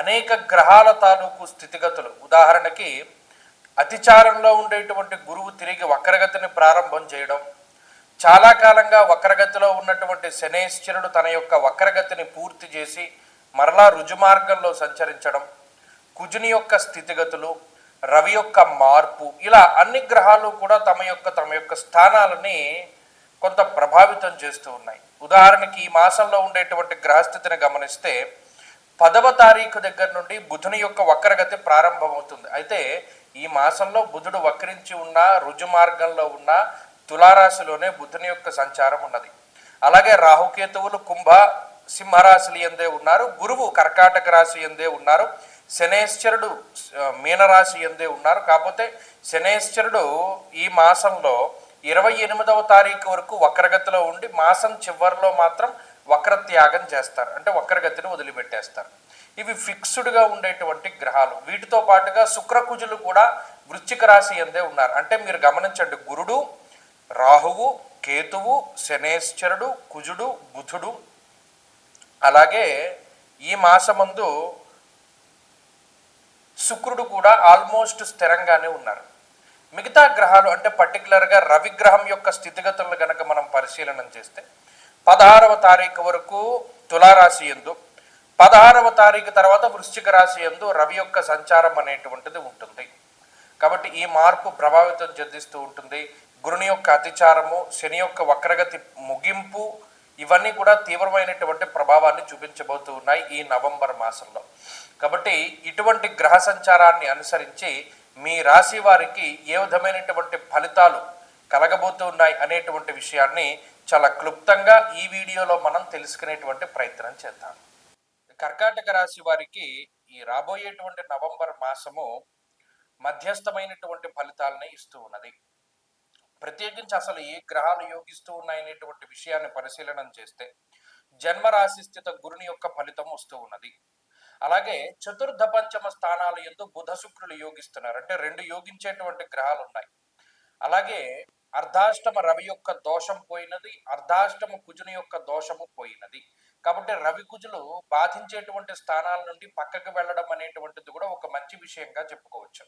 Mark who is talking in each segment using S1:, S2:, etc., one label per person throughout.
S1: అనేక గ్రహాల తాలూకు స్థితిగతులు. ఉదాహరణకి అతిచారంలో ఉండేటువంటి గురువు తిరిగి వక్రగతిని ప్రారంభం చేయడం చాలా కాలంగా వక్రగతిలో ఉన్నటువంటి శనేశ్వరుడు తన యొక్క వక్రగతిని పూర్తి చేసి మరలా రుజుమార్గంలో సంచరించడం కుజుని యొక్క స్థితిగతులు రవి యొక్క మార్పు ఇలా అన్ని గ్రహాలు కూడా తమ యొక్క తమ యొక్క స్థానాలని కొంత ప్రభావితం చేస్తూ ఉన్నాయి. ఉదాహరణకి ఈ మాసంలో ఉండేటువంటి గ్రహస్థితిని గమనిస్తే పదవ తారీఖు దగ్గర నుండి బుధుని యొక్క వక్రగతి ప్రారంభమవుతుంది. అయితే ఈ మాసంలో బుధుడు వక్రించి ఉన్న రుజు మార్గంలో ఉన్న తులారాశిలోనే బుధుని యొక్క సంచారం ఉన్నది. అలాగే రాహుకేతువులు కుంభ సింహరాశులు ఎందే ఉన్నారు గురువు కర్కాటక రాశి ఎందే ఉన్నారు శనేశ్వరుడు మీనరాశి ఎందే ఉన్నారు. కాకపోతే శనేశ్వరుడు ఈ మాసంలో ఇరవై ఎనిమిదవ తారీఖు వరకు వక్రగతిలో ఉండి మాసం చివరిలో మాత్రం వక్రత్యాగం చేస్తారు. అంటే వక్రగతిని వదిలిపెట్టేస్తారు. ఇవి ఫిక్స్డ్గా ఉండేటువంటి గ్రహాలు. వీటితో పాటుగా శుక్రకుజులు కూడా వృశ్చిక రాశి ఎందే ఉన్నారు. అంటే మీరు గమనించండి గురుడు రాహువు కేతువు శనేశ్వరుడు కుజుడు బుధుడు అలాగే ఈ మాసమందు శుక్రుడు కూడా ఆల్మోస్ట్ స్థిరంగానే ఉన్నారు. మిగతా గ్రహాలు అంటే పర్టికులర్గా రవి గ్రహం యొక్క స్థితిగతులను కనుక మనం పరిశీలన చేస్తే పదహారవ తారీఖు వరకు తులారాశి ఎందు పదహారవ తారీఖు తర్వాత వృశ్చిక రాశి ఎందు రవి యొక్క సంచారం అనేటువంటిది ఉంటుంది. కాబట్టి ఈ మార్పు ప్రభావితం చెందిస్తూ ఉంటుంది. గురుని యొక్క అతిచారము శని యొక్క వక్రగతి ముగింపు ఇవన్నీ కూడా తీవ్రమైనటువంటి ప్రభావాన్ని చూపించబోతూ ఉన్నాయి ఈ నవంబర్ మాసంలో. కాబట్టి ఇటువంటి గ్రహ సంచారాన్ని అనుసరించి మీ రాశి వారికి ఏ విధమైనటువంటి ఫలితాలు కలగబోతున్నాయి అనేటువంటి విషయాన్ని చాలా క్లుప్తంగా ఈ వీడియోలో మనం తెలుసుకునేటువంటి ప్రయత్నం చేద్దాం. కర్కాటక రాశి వారికి ఈ రాబోయేటువంటి నవంబర్ మాసము మధ్యస్థమైనటువంటి ఫలితాలని ఇస్తూ ఉన్నది. ప్రత్యేకించి అసలు ఏ గ్రహాలు యోగిస్తూ ఉన్నాయనేటువంటి విషయాన్ని పరిశీలనం చేస్తే జన్మరాశి స్థిత గురుని యొక్క ఫలితం వస్తూ ఉన్నది. అలాగే చతుర్థ పంచమ స్థానాలు ఎందు బుధ శుక్రులు యోగిస్తున్నారు. అంటే రెండు యోగించేటువంటి గ్రహాలు ఉన్నాయి అలాగే అర్ధాష్టమ రవి యొక్క దోషం పోయినది అర్ధాష్టమ కుజుని యొక్క దోషము పోయినది. కాబట్టి రవి కుజులు బాధించేటువంటి స్థానాల నుండి పక్కకు వెళ్ళడం అనేటువంటిది కూడా ఒక మంచి విషయంగా చెప్పుకోవచ్చు.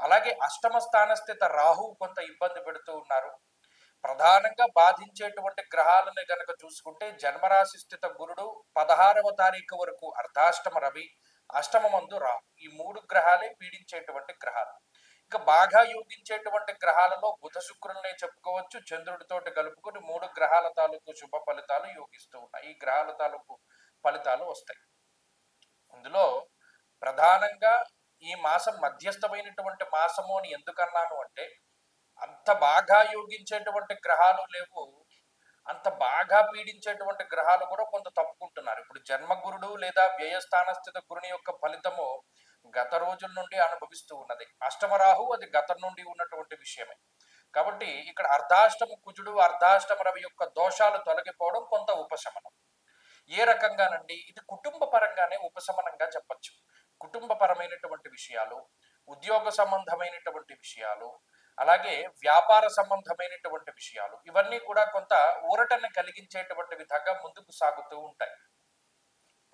S1: అలాగే అష్టమ స్థానస్థిత రాహు కొంత ఇబ్బంది పెడుతూ ఉన్నారు. ప్రధానంగా బాధించేటువంటి గ్రహాలను గనక చూసుకుంటే జన్మరాశి స్థిత గురుడు పదహారవ తారీఖు వరకు అర్ధాష్టమ రవి అష్టమ మందు రాహు. ఈ మూడు గ్రహాలే పీడించేటువంటి గ్రహాలు. ఇంకా బాగా యోగించేటువంటి గ్రహాలలో బుధ శుక్రులనే చెప్పుకోవచ్చు. చంద్రుడితోటి కలుపుకొని మూడు గ్రహాల తాలూకు శుభ ఫలితాలు యోగిస్తూ ఉన్నాయి. ఈ గ్రహాల తాలూకు ఫలితాలు వస్తాయి. ఇందులో ప్రధానంగా ఈ మాసం మధ్యస్థమైనటువంటి మాసము అని ఎందుకన్నాను అంటే అంత బాగా యోగించేటువంటి గ్రహాలు లేవు. అంత బాగా పీడించేటువంటి గ్రహాలు కూడా కొంత తప్పుకుంటున్నారు. ఇప్పుడు జన్మగురుడు లేదా వ్యయస్థానస్థిత గురుని యొక్క ఫలితము గత రోజుల నుండి అనుభవిస్తూ ఉన్నది. అష్టమరాహు అది గతం నుండి ఉన్నటువంటి విషయమే. కాబట్టి ఇక్కడ అర్ధాష్టమ కుజుడు అర్ధాష్టమ రవి యొక్క దోషాలు తొలగిపోవడం కొంత ఉపశమనం. ఏ రకంగానండి? ఇది కుటుంబ పరంగానే ఉపశమనంగా చెప్పచ్చు. కుటుంబపరమైనటువంటి విషయాలు ఉద్యోగ సంబంధమైనటువంటి విషయాలు అలాగే వ్యాపార సంబంధమైనటువంటి విషయాలు ఇవన్నీ కూడా కొంత ఊరటను కలిగించేటువంటి విధంగా ముందుకు సాగుతూ ఉంటాయి.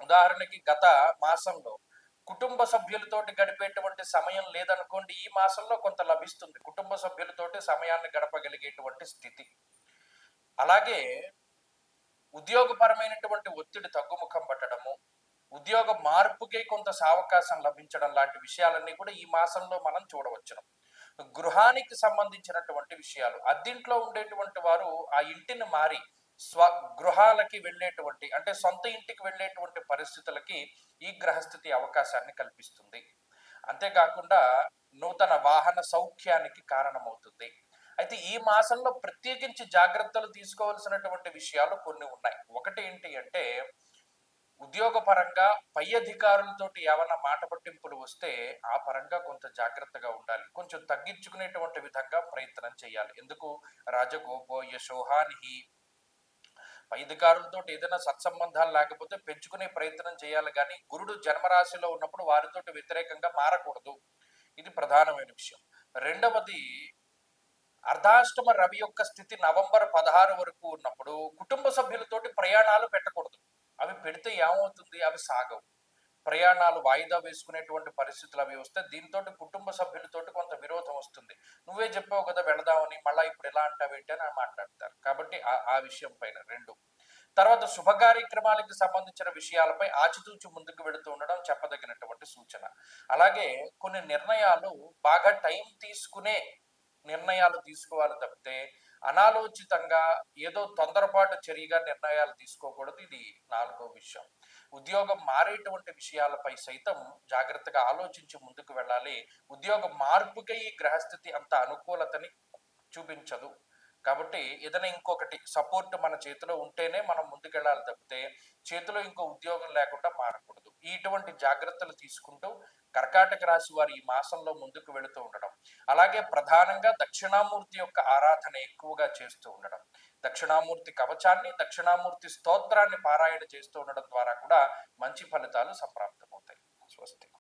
S1: ఉదాహరణకి గత మాసంలో కుటుంబ సభ్యులతోటి గడిపేటువంటి సమయం లేదనుకోండి ఈ మాసంలో కొంత లభిస్తుంది. కుటుంబ సభ్యులతోటి సమయాన్ని గడపగలిగేటువంటి స్థితి. అలాగే ఉద్యోగపరమైనటువంటి ఒత్తిడి తగ్గుముఖం పట్టడము ఉద్యోగ మార్పుకే కొంత సావకాశం లభించడం లాంటి విషయాలన్నీ కూడా ఈ మాసంలో మనం చూడవచ్చును. గృహానికి సంబంధించినటువంటి విషయాలు అద్దింట్లో ఉండేటువంటి వారు ఆ ఇంటిని మారి స్వ గృహాలకి వెళ్ళేటువంటి అంటే సొంత ఇంటికి వెళ్ళేటువంటి పరిస్థితులకి ఈ గ్రహస్థితి అవకాశాన్ని కల్పిస్తుంది. అంతేకాకుండా నూతన వాహన సౌఖ్యానికి కారణమవుతుంది. అయితే ఈ మాసంలో ప్రత్యేకించి జాగ్రత్తలు తీసుకోవాల్సినటువంటి విషయాలు కొన్ని ఉన్నాయి. ఒకటి ఏంటి అంటే ఉద్యోగపరంగా పై అధికారులతోటి ఏమైనా మాట పట్టింపులు వస్తే ఆ పరంగా కొంత జాగ్రత్తగా ఉండాలి. కొంచెం తగ్గించుకునేటువంటి విధంగా ప్రయత్నం చేయాలి. ఎందుకు? రాజగోపో యశోహాని పై అధికారులతో ఏదైనా సత్సంబంధాలు లేకపోతే పెంచుకునే ప్రయత్నం చేయాలి. కానీ గురుడు జన్మరాశిలో ఉన్నప్పుడు వారితోటి వ్యతిరేకంగా మారకూడదు. ఇది ప్రధానమైన విషయం. రెండవది అర్ధాష్టమ రవి యొక్క స్థితి నవంబర్ పదహారు వరకు ఉన్నప్పుడు కుటుంబ సభ్యులతోటి ప్రయాణాలు పెట్టకూడదు. అవి పెడితే ఏమవుతుంది? అవి సాగవు. ప్రయాణాలు వాయిదా వేసుకునేటువంటి పరిస్థితులు అవి వస్తే దీంతో కుటుంబ సభ్యులతోటి కొంత విరోధం వస్తుంది. నువ్వే చెప్పావు కదా వెళదామని మళ్ళీ ఇప్పుడు ఎలా అంటావేంటి అని మాట్లాడతారు. కాబట్టి ఆ ఆ విషయం పైన రెండు. తర్వాత శుభ కార్యక్రమాలకు సంబంధించిన విషయాలపై ఆచితూచి ముందుకు వెళుతూ ఉండడం చెప్పదగినటువంటి సూచన. అలాగే కొన్ని నిర్ణయాలు బాగా టైం తీసుకునే నిర్ణయాలు తీసుకోవాలి తప్పితే అనాలోచితంగా ఏదో తొందరపాటు చర్యగా నిర్ణయాలు తీసుకోకూడదు. ఇది నాలుగో విషయం. ఉద్యోగం మారేటువంటి విషయాలపై సైతం జాగ్రత్తగా ఆలోచించి ముందుకు వెళ్ళాలి. ఉద్యోగ మార్పుకై ఈ గ్రహస్థితి అంత అనుకూలతని చూపించదు. కాబట్టి ఏదైనా ఇంకొకటి సపోర్ట్ మన చేతిలో ఉంటేనే మనం ముందుకెళ్ళాలి తప్పితే చేతిలో ఇంకో ఉద్యోగం లేకుండా మారకూడదు. ఇటువంటి జాగ్రత్తలు తీసుకుంటూ కర్కాటక రాశి వారు ఈ మాసంలో ముందుకు వెళుతూ ఉండడం. అలాగే ప్రధానంగా దక్షిణామూర్తి యొక్క ఆరాధన ఎక్కువగా చేస్తూ ఉండడం. దక్షిణామూర్తి కవచాన్ని దక్షిణామూర్తి స్తోత్రాన్ని పారాయణ చేస్తూ ఉండడం ద్వారా కూడా మంచి ఫలితాలు సంప్రాప్తమవుతాయి. స్వస్తి.